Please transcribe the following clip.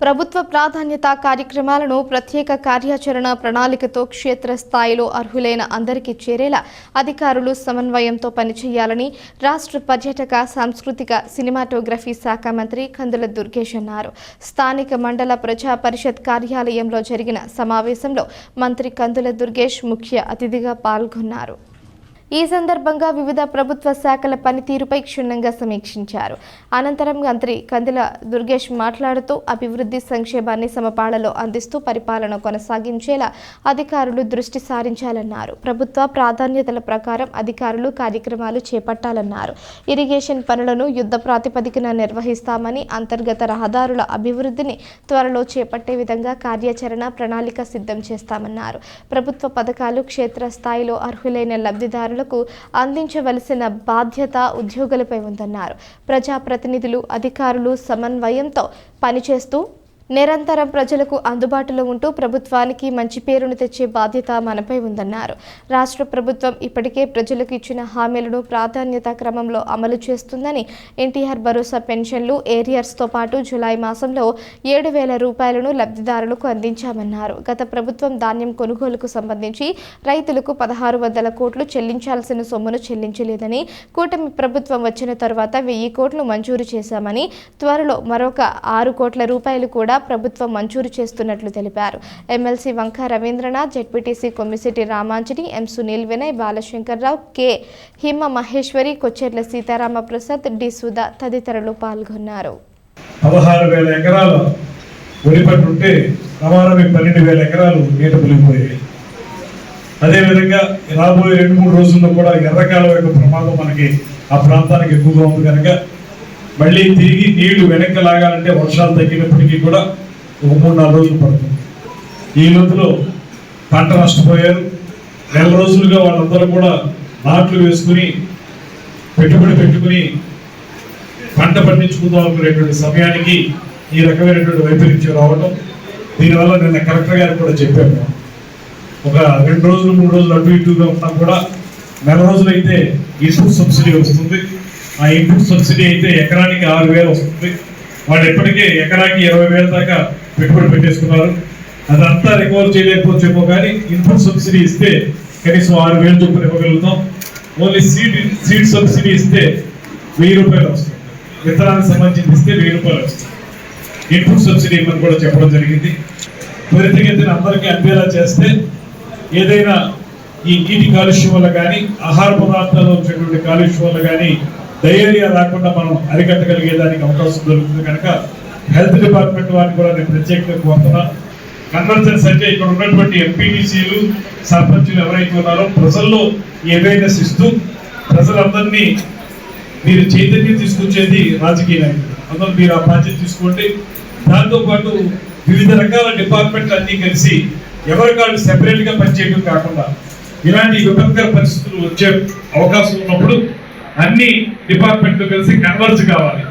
ప్రభుత్వ ప్రాధాన్యత కార్యక్రమాలను ప్రత్యేక కార్యాచరణ ప్రణాళికతో క్షేత్రస్థాయిలో అర్హులైన అందరికీ చేరేలా అధికారులు సమన్వయంతో పనిచేయాలని రాష్ట్ర పర్యాటక సాంస్కృతిక సినిమాటోగ్రఫీ శాఖ మంత్రి కందుల దుర్గేష్ అన్నారు. స్థానిక మండల ప్రజా పరిషత్ కార్యాలయంలో జరిగిన సమావేశంలో మంత్రి కందుల దుర్గేష్ ముఖ్య అతిథిగా పాల్గొన్నారు. ఈ సందర్భంగా వివిధ ప్రభుత్వ శాఖల పనితీరుపై క్షుణ్ణంగా సమీక్షించారు. అనంతరం మంత్రి కందిల దుర్గేష్ మాట్లాడుతూ అభివృద్ధి సంక్షేమాన్ని సమపాళలో అందిస్తూ పరిపాలన కొనసాగించేలా అధికారులు దృష్టి సారించాలన్నారు. ప్రభుత్వ ప్రాధాన్యతల ప్రకారం అధికారులు కార్యక్రమాలు చేపట్టాలన్నారు. ఇరిగేషన్ పనులను యుద్ధ ప్రాతిపదికన నిర్వహిస్తామని అంతర్గత రహదారుల అభివృద్ధిని త్వరలో చేపట్టే విధంగా కార్యాచరణ ప్రణాళిక సిద్ధం చేస్తామన్నారు. ప్రభుత్వ పథకాలు క్షేత్రస్థాయిలో అర్హులైన లబ్ధిదారులకు అందించవలసిన బాధ్యత ఉద్యోగులపై ఉందన్నారు. ప్రజాప్రతినిధులు అధికారులు సమన్వయంతో పనిచేస్తూ నిరంతరం ప్రజలకు అందుబాటులో ఉంటూ ప్రభుత్వానికి మంచి పేరును తెచ్చే బాధ్యత మనపై ఉందన్నారు. రాష్ట్ర ప్రభుత్వం ఇప్పటికే ప్రజలకు ఇచ్చిన హామీలను ప్రాధాన్యత క్రమంలో అమలు చేస్తుందని ఎన్టీఆర్ భరోసా పెన్షన్లు ఏరియర్స్తో పాటు జులై మాసంలో ఏడు వేల రూపాయలను లబ్ధిదారులకు అందించామన్నారు. గత ప్రభుత్వం ధాన్యం కొనుగోలుకు సంబంధించి రైతులకు పదహారు వందల కోట్లు చెల్లించాల్సిన సొమ్మును చెల్లించలేదని కూటమి ప్రభుత్వం వచ్చిన తరువాత వెయ్యి కోట్లు మంజూరు చేశామని త్వరలో మరొక ఆరు కోట్ల రూపాయలు కూడా కూడా ప్రభుత్వం మంజూరు చేస్తున్నట్లు తెలిపారు. MLC Vanka Ravindranath ZPTC Kommisetti Ramanjani M Sunil Vinay Balashankarrao K Hima Maheswari Kocherla Sitarama Prasad D Sudha తదితరులు పాల్గొన్నారు. పదహారు వేల ఎకరాల వరి ఉంటే రవాణా పన్నెండు వేల ఎకరాలు నీట మునిగిపోయాయి. అదేవిధంగా రాబోయే రెండు మూడు రోజుల్లో కూడా ఎర్రకాలం యొక్క ప్రమాదం మనకి ఆ ప్రాంతానికి ఎక్కువగా ఉంది కనుక మళ్ళీ తిరిగి నీళ్ళు వెనక్కి లాగాలంటే వర్షాలు తగ్గినప్పటికీ కూడా ఒక మూడు నాలుగు రోజులు పడుతుంది. ఈ లోతులో పంట నష్టపోయారు. నెల రోజులుగా వాళ్ళందరూ కూడా నాట్లు వేసుకుని పెట్టుబడి పెట్టుకుని పంట పండించుకుందాం అనుకునేటువంటి సమయానికి ఈ రకమైనటువంటి వైపరీత్యం రావడం దీనివల్ల నిన్న కలెక్టర్ గారు కూడా చెప్పాము ఒక రెండు రోజులు మూడు రోజులు అటు ఇటుగా ఉన్నా కూడా నెల రోజులైతే ఇన్పుట్ సబ్సిడీ వస్తుంది. ఆ ఇన్పుట్ సబ్సిడీ అయితే ఎకరానికి ఆరు వేలు వస్తుంది. వాళ్ళు ఎప్పటికే ఎకరాకి ఇరవై వేల దాకా పెట్టుబడి పెట్టేసుకున్నారు. అదంతా రికవర్ చేయలేకపోవచ్చేమో కానీ ఇన్పుట్ సబ్సిడీ ఇస్తే కనీసం ఆరు వేలు చొప్పున ఇవ్వగలుగుతాం. ఓన్లీ సీడ్ సీడ్ సబ్సిడీ ఇస్తే వెయ్యి రూపాయలు వస్తుంది. విత్తనానికి సంబంధించి ఇస్తే వెయ్యి రూపాయలు వస్తుంది. ఇన్పుట్ సబ్సిడీ ఇవ్వని కూడా చెప్పడం జరిగింది. త్వరితగతిన అందరికీ అందేలా చేస్తే ఏదైనా ఈ నీటి కాలుష్యం వల్ల కానీ ఆహార పదార్థాల్లో వచ్చేటువంటి కాలుష్యం వల్ల కానీ డయేరియా రాకుండా మనం అరికట్టగలిగేదానికి అవకాశం దొరుకుతుంది కనుక హెల్త్ డిపార్ట్మెంట్ వారిని కూడా నేను ప్రత్యేకంగా కోరుతున్నా. కన్వర్జెన్స్ అంటే ఇక్కడ ఉన్నటువంటి ఎంపీటీసీలు సర్పంచులు ఎవరైతే ఉన్నారో ప్రజల్లో అవేర్నెస్ ఇస్తూ ప్రజలందరినీ మీరు చైతన్యం తీసుకొచ్చేది రాజకీయ నాయకులు. అందులో మీరు ఆ బాధ్యత తీసుకోండి. దాంతోపాటు వివిధ రకాల డిపార్ట్మెంట్లు అన్నీ కలిసి ఎవరికాళ్ళు సెపరేట్గా పనిచేయడం కాకుండా ఇలాంటి విపత్కర పరిస్థితులు వచ్చే అవకాశం ఉన్నప్పుడు అన్ని డిపార్ట్మెంట్ కలిసి కన్వర్జ్ కావాలి.